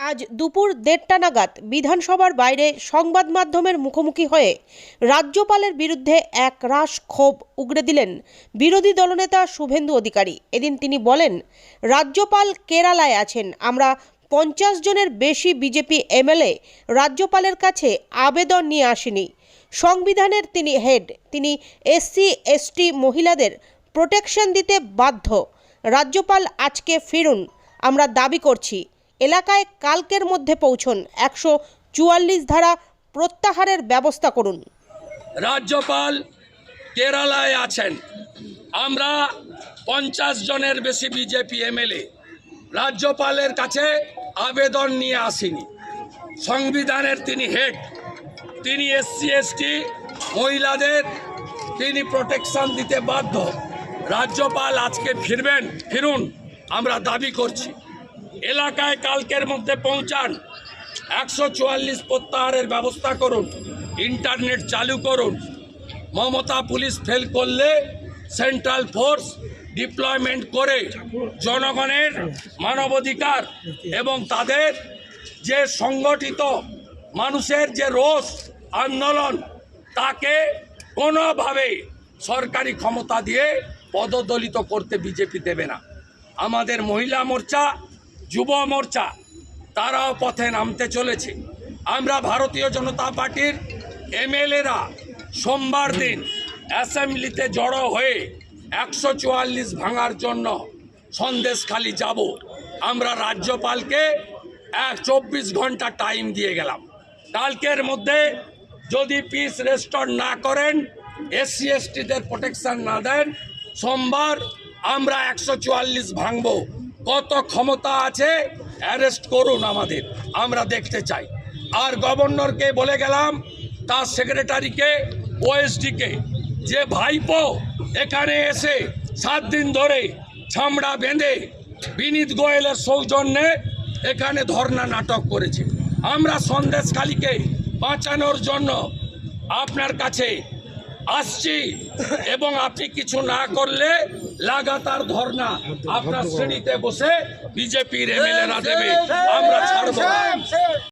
আজ দুপুর দেড়টা নাগাদ বিধানসভার বাইরে সংবাদ মাধ্যমের মুখোমুখি হয়ে রাজ্যপালের বিরুদ্ধে এক রাশ ক্ষোভ উগড়ে দিলেন বিরোধী দলনেতা শুভেন্দু অধিকারী। এদিন তিনি বলেন, রাজ্যপাল কেরালায় আছেন। আমরা পঞ্চাশ জনের বেশি বিজেপি এমএলএ রাজ্যপালের কাছে আবেদন নিয়ে আসেনি। সংবিধানের তিনি হেড। তিনি এসসি, এসটি মহিলাদের প্রোটেকশন দিতে বাধ্য। রাজ্যপাল আজকে ফিরুন। আমরা দাবি করছি এলাকায় কালকের মধ্যে পৌঁছন একশো চুয়াল্লিশ ধারা প্রত্যাহারের ব্যবস্থা করুন। রাজ্যপাল কেরালায় আছেন। আমরা পঞ্চাশ জনের বেশি বিজেপি এমএলএ। রাজ্যপালের কাছে আবেদন নিয়ে আসিনি। সংবিধানের তিনি হেড। তিনি এসসি, এসটি, মহিলাদের তিনি প্রোটেকশন দিতে বাধ্য। রাজ্যপাল আজকে ফিরবেন, ফিরুন, আমরা দাবি করছি। এলাকায় কালকের মধ্যে পৌঁছান। একশো চুয়াল্লিশ প্রত্যাহারের ব্যবস্থা করুন। ইন্টারনেট চালু করুন। মমতা পুলিশ ফেল করলে সেন্ট্রাল ফোর্স ডিপ্লয়মেন্ট করে জনগণের মানবাধিকার এবং তাদের যে সংগঠিত মানুষের যে রোষ আন্দোলন, তাকে কোনোভাবে সরকারি ক্ষমতা দিয়ে পদদলিত করতে বিজেপি দেবে না। আমাদের মহিলা মোর্চা যুব মোর্চা, তারাও পথে নামতে চলেছে। আমরা ভারতীয় জনতা পার্টির এমএলএরা সোমবার দিন অ্যাসেম্বলিতে জড়ো হয়ে একশো চুয়াল্লিশ ভাঙার জন্য সন্দেশখালি যাব। আমরা রাজ্যপালকে এক চব্বিশ ঘণ্টা টাইম দিয়ে গেলাম। কালকের মধ্যে যদি পিস রেস্টোর না করেন এসসি এসটিদের প্রোটেকশন না দেন, সোমবার আমরা একশো চুয়াল্লিশ ভাঙবো। কত ক্ষমতা আছে, অ্যারেস্ট করুন আমাদের, আমরা দেখতে চাই। আর গভর্নরকে বলে গেলাম, তার সেক্রেটারিকে, ওএসডিকে, যে ভাইপো এখানে এসে সাত দিন ধরে ছামড়া বেঁধে বিনীত গোয়েলের সৌজন্যে এখানে ধর্ণা নাটক করেছে। আমরা সন্দেশখালীকে বাঁচানোর জন্য আপনার কাছে আসছি এবং আপনি কিছু না করলে লাগাতার ধর্না আপনার শ্রেণীতে বসে বিজেপির এমএলএরা দেবে আমরা ছাড়বো।